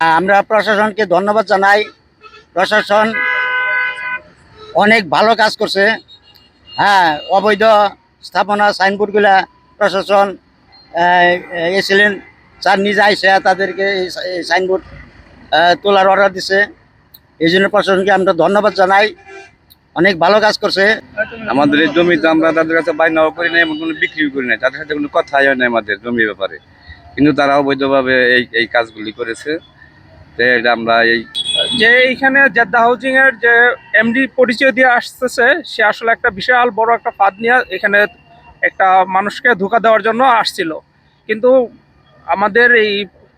আমরা প্রশাসনকে ধন্যবাদ জানাই। প্রশাসন অনেক ভালো কাজ করছে। হ্যাঁ অবৈধ স্থাপনা, সাইনবোর্ডগুলা প্রশাসন এসেছিলেন স্যার নিজে আইসে তাদেরকে এই সাইনবোর্ড তোলার অর্ডার দিছে। এই জন্য প্রশাসনকে আমরা ধন্যবাদ জানাই। অনেক ভালো কাজ করছে। আমাদের এই জমিতে আমরা তাদের কাছে বাইনাও করি নাই এবং কোনো বিক্রিও করি নাই। তাদের সাথে কোনো কথাই হয় না আমাদের জমির ব্যাপারে। কিন্তু তারা অবৈধভাবে এই এই কাজগুলি করেছে। এটা আমরা এই যে এইখানে জেদ্দা হাউজিং এর যে এমডি পরিচয় দিয়ে আসতেছে সে আসলে একটা বিশাল বড় একটা ফাঁদ নিয়ে এখানে একটা মানুষকে ধোকা দেওয়ার জন্য আসছিল। কিন্তু আমাদের এই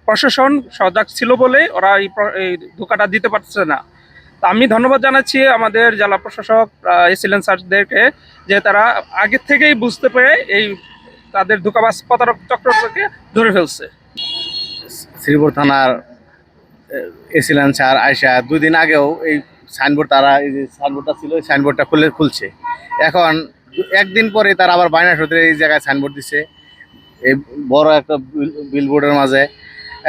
প্রশাসন সজাগ ছিল বলে ওরা এই ধোকাটা দিতে পারছে না। তা আমি ধন্যবাদ জানাচ্ছি আমাদের জেলা প্রশাসক এসিলেন স্যারদেরকে যে তারা আগে থেকেই বুঝতে পেরে এই তাদের ধোকাবাজ প্রতারক চক্রকে ধরে ফেলছে। শ্রীপুর থানার এসিলেন স্যার আয়সা দুই দিন আগেও এই সাইনবোর্ড তারা, এই যে সাইনবোর্ডটা ছিল, এই সাইনবোর্ডটা খুলে, খুলছে। এখন একদিন পরে তারা আবার বাইনা সূত্রে এই জায়গায় সাইনবোর্ড দিছে। এই বড় একটা বিলবোর্ডের মাঝে।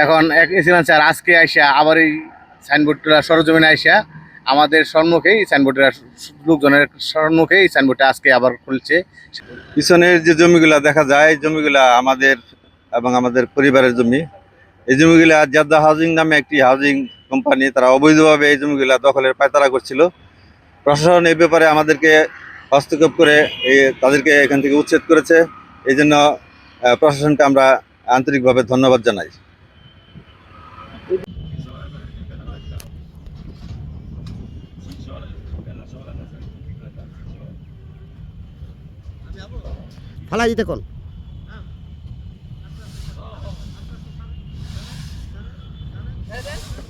এখন এক এসিলেন স্যার, আজকে আইসা আবার এই সাইনবোর্ডটা সরজমিনে আইসা আমাদের সম্মুখেই সাইনবোর্ডটা লোকজনের সম্মুখে সাইনবোর্ডটা আজকে আবার খুলছে। পিছনের যে জমিগুলা দেখা যায় জমিগুলা আমাদের এবং আমাদের পরিবারের জমি। এই জমিগুলা জাদ্দা হাউজিং নামে একটি হাউজিং কোম্পানি তারা অবৈধভাবে এই জমিগুলা দখলের পায়তারা করছিল। প্রশাসন এই ব্যাপারে আমাদেরকে হস্তক্ষেপ করে তাদেরকে এখান থেকে উচ্ছেদ করেছে। এই জন্য প্রশাসনকে আমরা আন্তরিকভাবে ধন্যবাদ জানাই। ফালাই দিতে কোন? Nerede?